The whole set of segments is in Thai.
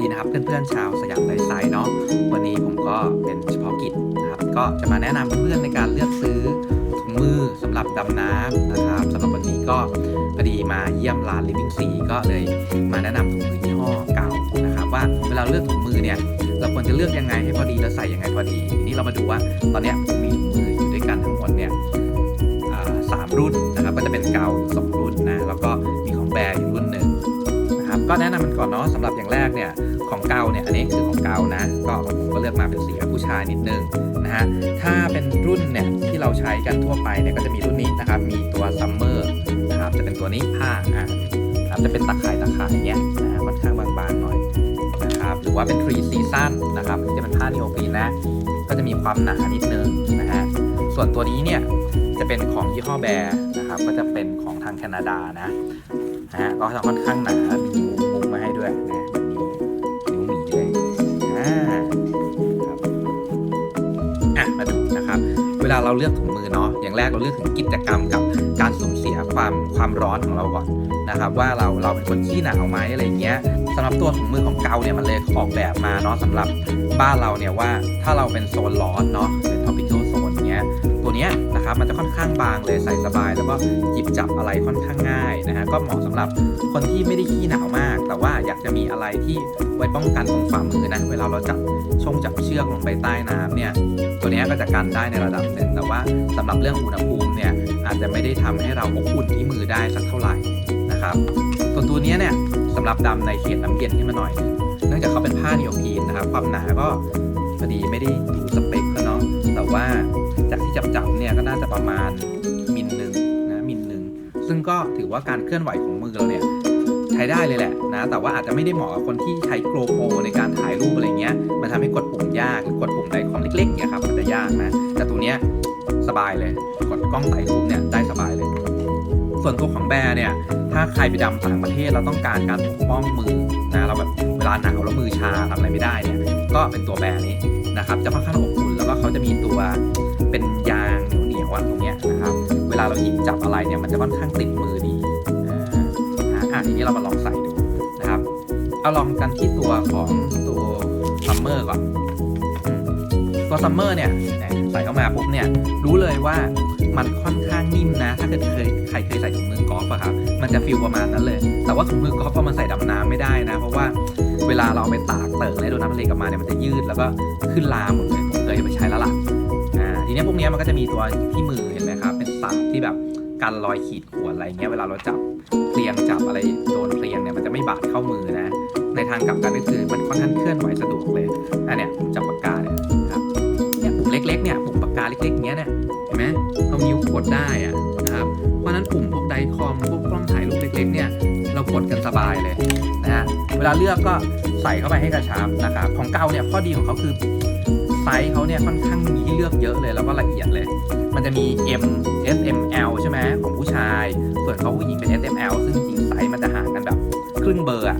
ดีนะครับเพื่อนๆชาวสยามไลฟ์สไตล์เนาะวันนี้ผมก็เป็นเฉพาะกิจนะครับก็จะมาแนะนำเพื่อนๆในการเลือกซื้อถุงมือสำหรับดำน้ำนะครับสำหรับวันนี้ก็พอดีมาเยี่ยมร้าน Living Sea ก็เลยมาแนะนำถุงมือยี่ห้อเก่านะครับว่าเวลาเลือกถุงมือเนี่ยเราควรจะเลือกยังไงให้พอดีและใส่ยังไงพอดีทีนี้เรามาดูว่าตอนเนี้ยมีถุงมืออยู่ด้วยกันทั้งหมดเนี่ยสามรุ่นนะครับก็จะเป็นเกาอยู่สอง ก็แนะนำมันก่อนเนาะสำหรับอย่างแรกเนี่ยของเกาเนี่ยอันนี้คือของเกานะ ก็ผมก็เลือกมาเป็นสีผู้ชายนิดนึงนะฮะถ้าเป็นรุ่นเนี่ยที่เราใช้กันทั่วไปเนี่ยก็จะมีรุ่นนี้นะครับมีตัวซัมเมอร์นะครับจะเป็นตัวนี้ผ้าอะครับจะเป็นตะข่ายตะข่ายเนี่ยนะฮะค่อนข้างบางๆหน่อยนะครับหรือว่าเป็นทรีซีซั่นนะครับที่จะเป็นผ้านิโอปรีนนะก็จะมีความหนานิดนึงนะฮะส่วนตัวนี้เนี่ยจะเป็นของยี่ห้อแบร์นะครับก็จะเป็นของทางแคนาดานะ นะฮะก็จะค่อนข้างหนา มีมุมมุมมาให้ด้วยนะมีนิ้วหมีเลยอ่าครับอะมาดูนะครับ เวลาเราเลือกถุงมือเนาะอย่างแรกเราเลือกถึงกิจกรรมกับการสูญเสียความความร้อนของเราก่อนนะครับ ว่าเราเราเป็นคนขี้หนาวไหมอะไรเงี้ยสำหรับตัวถุงมือของเกาเนี่ยมันเลยออกแบบมาเนาะสำหรับบ้านเราเนี่ยว่าถ้าเราเป็นโซนร้อนเนาะเป็น tropical zone เงี้ยตัวเนี้ยนะครับมันจะค่อนข้างบางเลยใส่สบาย แล้วก็หยิบจับอะไรค่อนข้างง่าย ก็เหมาะสำหรับคนที่ไม่ได้ขี้หนาวมาก แต่ว่าอยากจะมีอะไรที่ไว้ป้องกันตรงฝ่ามือนะ เวลาเราจับช่องจับเชือกลงไปใต้น้ำเนี่ย ตัวนี้ก็จะกันได้ในระดับหนึ่งแต่ว่าสำหรับเรื่องอุณหภูมิเนี่ยอาจจะไม่ได้ทำให้เราอบอุ่นที่มือได้สักเท่าไหร่นะครับส่วนตัวนี้เนี่ยสำหรับดำในเขตน้ำเย็นขึ้นมาหน่อย เนื่องจากเขาเป็นผ้าเนิโอพรีนนะครับความหนาก็พอดีไม่ได้ดู ก็ถือว่าการเคลื่อนไหวของมือเราเนี่ยใช้ได้เลยแหละนะแต่ว่าอาจจะไม่ได้เหมาะกับคนที่ใช้โกลโปในการถ่ายรูปอะไรเงี้ยมันทำให้กดปุ่มยากหรือกดปุ่มไดคอมเล็กๆเนี่ยครับมันจะยากนะแต่ตัวเนี้ยสบายเลยกดกล้องถ่ายรูปเนี่ยได้สบายเลย ส่วนตัวของแบร์เนี่ยถ้าใครไปดำต่างประเทศเราต้องการการปกป้องมือนะเราแบบเวลาหนาวแล้วมือชาทำอะไรไม่ได้เนี่ยก็เป็นตัวแบร์นี้นะครับจะค่อนข้างอบอุ่นแล้วก็เขาจะมีตัวเป็นยางเหนียวๆอะตรงเนี้ยนะ เราหยิบจับอะไรเนี่ยมันจะค่อนข้างติดมือดีอ่าอะทีนี้เรามาลองใส่ดูนะครับ เอาลองกันที่ตัวของตัวซัมเมอร์ก่อนอืมตัวซัมเมอร์เนี่ยใส่เข้ามาปุ๊บเนี่ยรู้เลยว่ามันค่อนข้างนิ่มนะ ถ้าเกิดเคยใครเคยใส่ถุงมือกอล์ฟอะครับมันจะฟิลประมาณนั้นเลย แต่ว่าถุงมือกอล์ฟพอมันใส่ดำน้ำไม่ได้นะ เพราะว่าเวลาเราไปตากเติ่งในโดนน้ำทะเลกลับมาเนี่ยมันจะยืดแล้วก็ขึ้นลาหมดเลยผมเคยไปใช้แล้วล่ะอ่าทีนี้พวกนี้มันก็จะมีตัวที่มือเห็นไหมครับ ปากที่แบบกันรอยขีดข่วนอะไรเงี้ยเวลาเราจับเพลียงจับอะไรโดนเพลียงเนี่ยมันจะไม่บาดเข้ามือนะ ในทางกลับกันก็คือมันค่อนข้างเคลื่อนไหวสะดวกเลยอันเนี้ยผมจับปากกาเนี่ยครับเนี่ยปุ่มเล็กๆเนี่ยปุ่มปากกาเล็กๆเงี้ยเนี่ยเห็นไหมเอานิ้วกดได้อะนะครับเพราะนั้นปุ่มพวกไดคอมพวกกล้องถ่ายรูปเล็กๆเนี่ยเรากดกันสบายเลยนะฮะเวลาเลือกก็ใส่เข้าไปให้กระชับนะครับของเก่าเนี่ยข้อดีของเขาคือ ซส์เขาเนี่ยค่อนข้างมีให้เลือกเยอะเลยแล้วก็ละเอียดเลย มันจะมี M S M L ใช่ไหมของผู้ชาย ส่วนเขาผู้หญิงเป็น S M L ซึ่งจริงไซส์มันจะห่างกันแบบครึ่งเบอร์อะ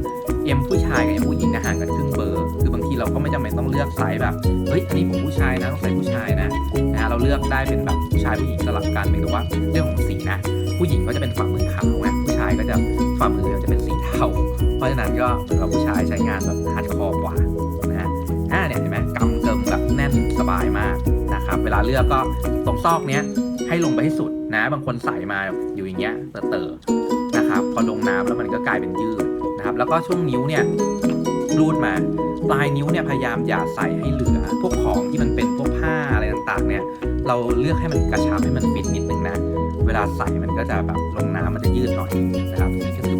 M ผู้ชายกับ M ผู้หญิงนี่ยห่างกันครึ่งเบอร์ คือบางทีเราก็ไม่จำเป็นต้องเลือกไซส์แบบเฮ้ยอันนี้ผมผู้ชายนะต้องใส่ผู้ชายนะนะเราเลือกได้เป็นแบบผู้ชายผู้หญิงสลับกันเพียงแต่ว่าเรื่องของสีนะผู้หญิงก็จะเป็นฝ่ามือขาวไงผู้ชายก็จะฝ่ามือจะเป็นสีเทาเพราะฉะนั้นก็เหมือนกับผู้ชายใช้งานแบบฮาร์ดคอร์กว่านะอ่าเนี่ยเห็นไหมกำ น่นสบายมากนะครับ เวลาเลือกก็ตรงซอกเนี้ยให้ลงไปให้สุดนะ บางคนใส่มาอยู่อย่างเงี้ยเตอะๆนะครับ พอลงน้ำแล้วมันก็กลายเป็นยืดนะครับ แล้วก็ช่วงนิ้วเนี่ยรูดมาปลายนิ้วเนี่ยพยายามอย่าใส่ให้เหลือ พวกของที่มันเป็นพวกผ้าอะไรต่างๆ เนี่ย เราเลือกให้มันกระชับให้มันฟิตนิดนึงนะ เวลาใส่มันก็จะแบบลงน้ำมันจะยืดหน่อยนะครับนี่ก็คือ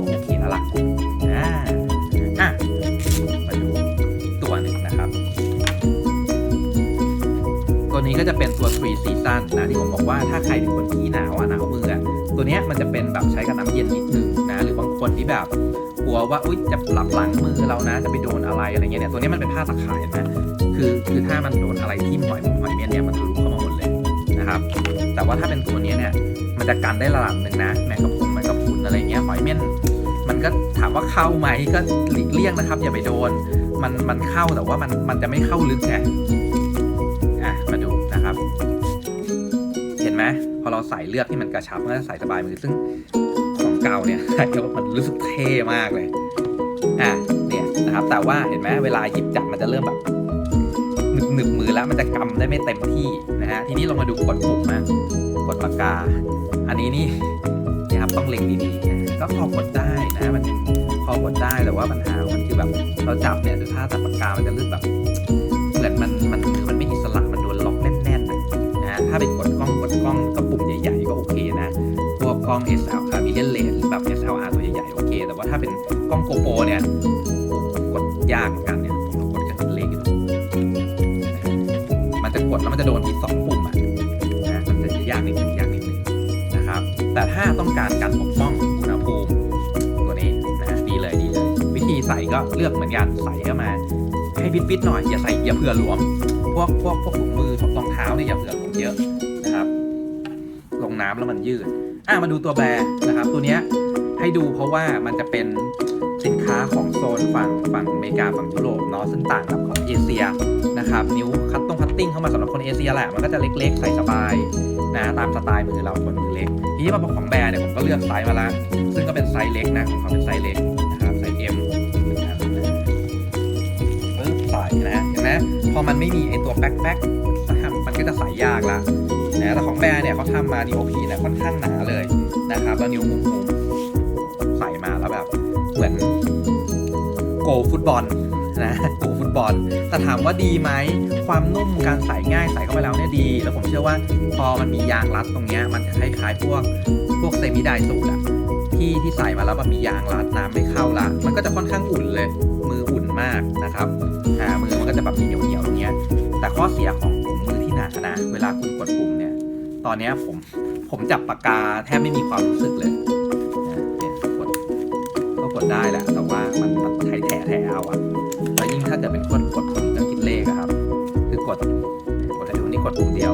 ก็จะเป็นตัว3 season นะที่ผมบอกว่าถ้าใครเป็นคนที่หนาวอะหนาวมืออะตัวเนี้ยมันจะเป็นแบบใช้กับน้ำเย็นนิดนึงนะหรือบางคนที่แบบกลัวว่าอุ้ยจะหลับหลังมือเรานะ จะไปโดนอะไรอะไรเงี้ยเนี่ยตัวนี้มันเป็นผ้าตะข่ายนะคือคือถ้ามันโดนอะไรที่หอยมุมหอยเมียนเนี่ยมันทะลุเข้ามาหมดเลยนะครับแต่ว่าถ้าเป็นตัวนี้เนี่ยมันจะกันได้ระดับหนึ่งนะแมงกะพรุนแมงกะพรุนอะไรเงี้ยหอยเม่นมันก็ถามว่าเข้าไหมก็หลีกเลี่ยงนะครับ อย่าไปโดนมันมันเข้าแต่ว่ามันมันจะไม่เข้าลึกไงอะมาดู พอเราใส่เลือกที่มันกระชับมันก็จะใส่สบายมือซึ่งของเก่าเนี่ยใส่แล้วมันรู้สึกเท่มากเลยอะเนี่ยนะครับ แต่ว่าเห็นไหมเวลาหยิบจับมันจะเริ่มแบบหนึบหนึบมือแล้วมันจะกำได้ไม่เต็มที่นะฮะทีนี้เรามาดูกดปุ่มนะกดปากกา อันนี้นี่นะครับต้องเล็งดีๆนะก็พอกดได้นะมันพอกดได้แต่ว่าปัญหามันคือแบบเราจับเนี่ยถ้าจับปากกามันจะรู้สึกแบบ กล้อง SL อ่ามิเลียนเลนหรือแบบ SLR ตัวใหญ่ๆ โอเค แต่ว่าถ้าเป็นกล้องโกโปรเนี่ยกดยากเหมือนกันเนี่ยผมลองกดกันเลขดูมันจะกดแล้วมันจะโดนที่สองปุ่มอะนะมันจะยากนิดนึงยากนิดนึงนะครับ แต่ถ้าต้องการการปกป้องอุณหภูมิตัวนี้นะดีเลยดีเลย วิธีใส่ก็เลือกเหมือนกันใส่เข้ามาให้ฟิตๆหน่อยอย่าใส่อย่าเผื่อหลวม พวกพวกพวกถุงมือรองเท้าเนี่ยอย่าเผื่อหลวมเยอะนะครับ ลงน้ำแล้วมันยืด อะมาดูตัวแบร์นะครับ ตัวเนี้ยให้ดูเพราะว่ามันจะเป็นสินค้าของโซนฝั่งฝั่งอเมริกาฝั่งยุโรปเนาะซึ่งต่างกับของเอเชียนะครับ นิ้วคัตตรงคัตติ้งเข้ามาสำหรับคนเอเชียแหละมันก็จะเล็กๆ ใส่สบายนะตามสไตล์มือเราคนมือเล็ก ทีนี้มาของแบร์เนี่ยผมก็เลือกไซส์มาละซึ่งก็เป็นไซส์เล็กนะของเขาเป็นไซส์เล็กนะครับไซส์ M นะครับปึ๊บใส่นะเห็นไหมพอมันไม่มีไอตัวแบ็คแบ็คมันก็จะใส่ยากละ นะแต่ของแบร์เนี่ยเขาทำมานิโอพีเนี่ยค่อนข้างหนาเลยนะครับแล้วนิ้วมุมใส่มาแล้วแบบเหมือนโกฟุตบอลนะโกฟุตบอล แต่ถามว่าดีไหมความนุ่มการใส่ง่ายใส่เข้าไปแล้วเนี่ยดี แล้วผมเชื่อว่าพอมันมียางรัดตรงเนี้ยมันจะคล้ายๆพวกพวกเซมิไดสูตอะที่ที่ใส่มาแล้วมันมียางรัดน้ำไม่เข้าละมันก็จะค่อนข้างอุ่นเลย มืออุ่นมากนะครับอ่ามือมันก็จะแบบมีเหนียวๆตรงเนี้ยแต่ข้อเสียของ หนานะ เวลาคุณกดปุ่มเนี่ย ตอนนี้ผมผมจับปากกาแทบไม่มีความรู้สึกเลยนะเนี่ยกดก็กดได้แหละ แต่ว่ามันมันไถแถแถเอาอะแล้วยิ่งถ้าเกิดเป็นคนกดปุ่มจะคิดเลขอะครับ คือกดกดอะไรดูนี่กดปุ่มเดียว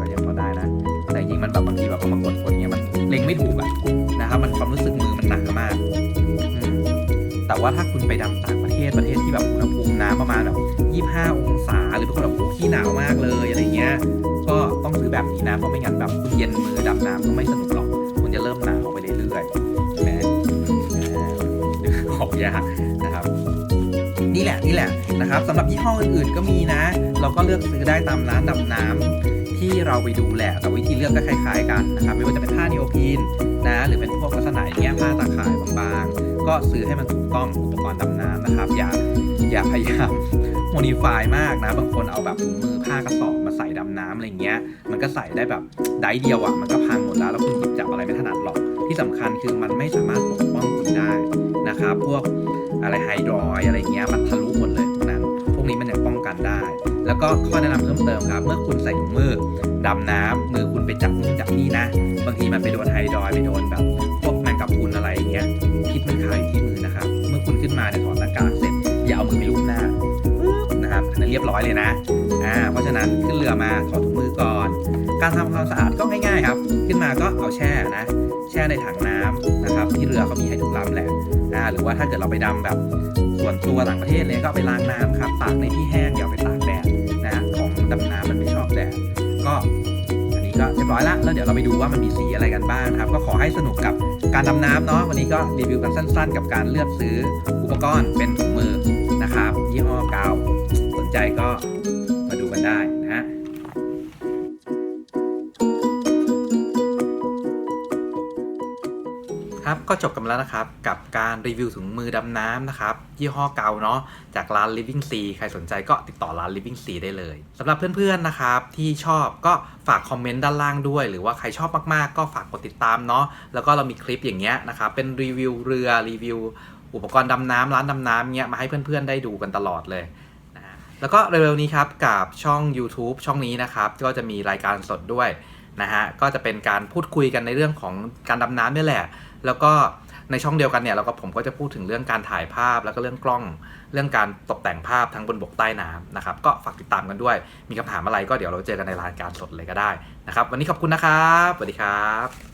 ก็ยังพอได้นะ แต่จริงมันแบบบางทีแบบพอมากดกดเงี้ยมันเล็งไม่ถูกอะนะครับ มันความรู้สึกมือมันหนามาก แต่ว่าถ้าคุณไปดำต่าง ศประเทศที่แบบอุณหภูมิน้ำประมาณแบบ25 องศา หรือเป็นคนแบบโอ้ขี้หนาวมากเลยอะไรเงี้ย ก็ต้องซื้อแบบนี้นะ เพราะไม่งั้นแบบคุณเย็นมือดำน้ำก็ไม่สนุกหรอกคุณจะเริ่มหนาวไปเรื่อยๆใช่ไหมออกยากนะครับนี่แหละนี่แหละนะครับสำหรับยี่ห้ออื่นๆก็มีนะ เราก็เลือกซื้อได้ตามร้านดำน้ำที่เราไปดูแหละแต่วิธีเลือกก็คล้ายๆกันนะครับไม่ว่าจะเป็นผ้านิโอพีนนะหรือเป็นพวกลักษณะอย่างเงี้ยผ้าตาข่าย ก็ซื้อให้มันถูกต้องอุปกรณ์ดำน้ำนะครับ อย่าอย่าพยายามโมดิฟายมากนะ บางคนเอาแบบถุงมือผ้ากระสอบมาใส่ดำน้ำอะไรเงี้ย มันก็ใส่ได้แบบได้เดียวอะ่ะมันก็พังหมดแล้วแล้วคุณหยิบจับอะไรไม่ถนัดหรอก ที่สำคัญคือมันไม่สามารถปกป้องคุณได้นะครับ พวกอะไรไฮดรอยอะไรเงี้ยมันทะลุหมดเลยนั้น พวกนี้มันยังป้องกันได้ แล้วก็ข้อแนะนำเพิ่มเติมครับ เมื่อคุณใส่ถุงมือดำน้ำมือคุณไปจับนู่นจับนี่นะ บางทีมันไปโดนไฮดรอยไปโดนแบบพวกแมงกะพรุนอะไรอย่างเงี้ย พิษมันคาอยู่ที่มือนะครับ เมื่อคุณขึ้นมาเนี่ยถอดหน้ากากเสร็จอย่าเอามือไปลูบหน้านะครับอันนั้นเรียบร้อยเลยนะอ่าเพราะฉะนั้นขึ้นเรือมาถอดถุงมือก่อน การทำความสะอาดก็ง่ายๆครับ ขึ้นมาก็เอาแช่นะแช่ในถังน้ำนะครับ ที่เรือเขามีให้ทุกลำแหละอ่าหรือว่าถ้าเกิดเราไปดำแบบส่วนตัวต่างประเทศเลยก็ไปล้างน้ำครับตากในที่แห้งอย่าไปตากแดดนะของดำน้ำมันไม่ชอบแดดก็ แล้วเดี๋ยวเราไปดูว่ามันมีสีอะไรกันบ้างนะครับ ก็ขอให้สนุกกับการดำน้ำเนาะวันนี้ก็รีวิวกันสั้น ๆ กับการเลือกซื้ออุปกรณ์เป็นถุงมือนะครับ ยี่ห้อกาวสนใจก็มาดูกันได้ ครับก็จบกันแล้วนะครับกับการรีวิวถุงมือดำน้ำนะครับยี่ห้อเกาเนาะจากร้าน Living Sea ใครสนใจก็ติดต่อร้าน Living Sea ได้เลยสำหรับเพื่อนๆนะครับที่ชอบก็ฝากคอมเมนต์ด้านล่างด้วย หรือว่าใครชอบมากๆ ก็ฝากกดติดตามเนาะแล้วก็เรามีคลิปอย่างเงี้ยนะครับเป็นรีวิวเรือรีวิว อุปกรณ์ดำน้ำร้านดำน้ำเงี้ยมาให้เพื่อนๆได้ดูกันตลอดเลยนะแล้วก็เร็วๆนี้ครับกับช่อง YouTube ช่องนี้นะครับก็จะมีรายการสดด้วยนะฮะก็จะเป็นการพูดคุยกันในเรื่องของการดำน้ำนี่แหละ แล้วก็ในช่องเดียวกันเนี่ยเราก็ผมก็จะพูดถึงเรื่องการถ่ายภาพแล้วก็เรื่องกล้อง เรื่องการตกแต่งภาพทั้งบนบกใต้น้ำนะครับ ก็ฝากติดตามกันด้วย มีคำถามอะไรก็เดี๋ยวเราเจอกันในรายการสดเลยก็ได้นะครับ วันนี้ขอบคุณนะครับสวัสดีครับ